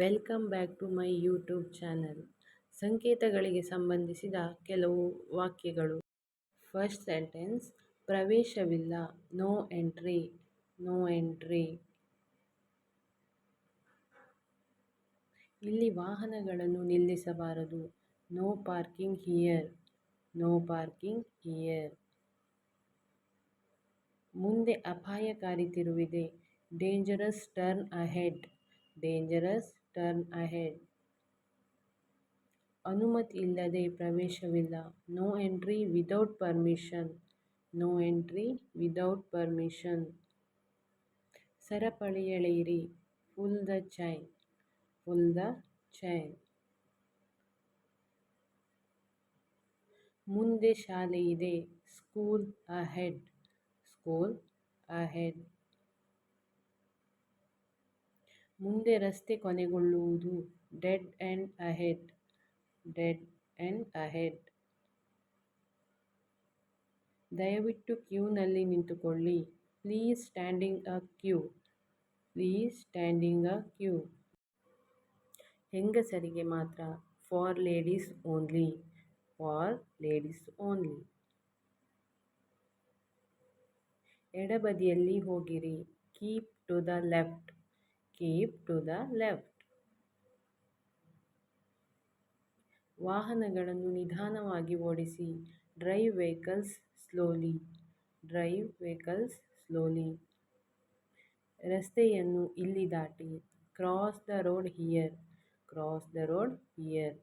Welcome back to my YouTube channel. ಸಂಕೇತಗಳಿಗೆ ಸಂಬಂಧಿಸಿದ ಕೆಲವು ವಾಕ್ಯಗಳು. ಫಸ್ಟ್ ಸೆಂಟೆನ್ಸ್, ಪ್ರವೇಶವಿಲ್ಲ, ನೋ ಎಂಟ್ರಿ ನೋ ಎಂಟ್ರಿ. ಇಲ್ಲಿ ವಾಹನಗಳನ್ನು ನಿಲ್ಲಿಸಬಾರದು. No parking here, no parking here. ಮುಂದೆ ಅಪಾಯಕಾರಿ ತಿರುವಿದೆ. Dangerous turn ahead, dangerous turn ahead ಅನುಮತಿ ಇಲ್ಲದೆ ಪ್ರವೇಶವಿಲ್ಲ. No entry without permission no entry without permission ಸರಪಳಿ ಎಳೆಯಿರಿ pull the chain pull the chain ಮುಂದೆ ಶಾಲೆ ಇದೆ. ಸ್ಕೂಲ್ ಅಹೆಡ್ ಸ್ಕೂಲ್ ಅಹೆಡ್ ಮುಂದೆ ರಸ್ತೆ ಕೊನೆಗೊಳ್ಳುವುದು dead end ahead, dead end ahead. ದಯವಿಟ್ಟು ಕ್ಯೂನಲ್ಲಿ ನಿಂತುಕೊಳ್ಳಿ. Please standing a queue. Please standing a queue. ಹೆಂಗಸರಿಗೆ ಮಾತ್ರ. For ladies only. For ladies only. ಎಡಬದಿಯಲ್ಲಿ ಹೋಗಿರಿ. Keep to the left. Keep to the left ವಾಹನಗಳನ್ನು ನಿಧಾನವಾಗಿ ಓಡಿಸಿ. Drive vehicles slowly. Drive vehicles slowly. ರಸ್ತೆಯನ್ನು ಇಲ್ಲಿ ದಾಟಿ. Cross the road here. Cross the road here.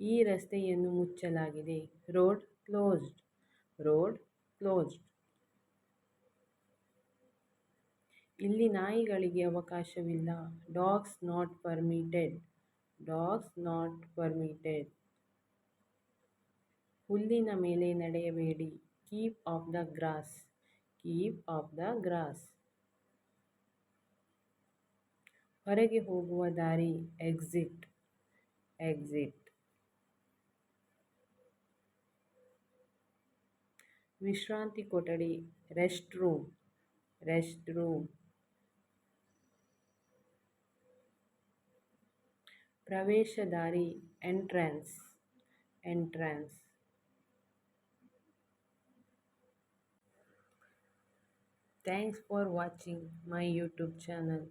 ಈ ರಸ್ತೆಯನ್ನು ಮುಚ್ಚಲಾಗಿದೆ. Road closed. Road closed. ಇಲ್ಲಿ ನಾಯಿಗಳಿಗೆ ಅವಕಾಶವಿಲ್ಲ. Dogs not permitted. Dogs not permitted. ಹುಲ್ಲಿನ ಮೇಲೆ ನಡೆಯಬೇಡಿ. Keep off the grass. Keep off the grass. ಹೊರಗೆ ಹೋಗುವ ದಾರಿ ಎಕ್ಸಿಟ್. ಎಕ್ಸಿಟ್. ವಿಶ್ರಾಂತಿ ಕೊಠಡಿ, ರೆಸ್ಟ್ ರೂಮ್. Rest room. ಪ್ರವೇಶ ದಾರಿ entrance entrance. Thanks for watching my YouTube channel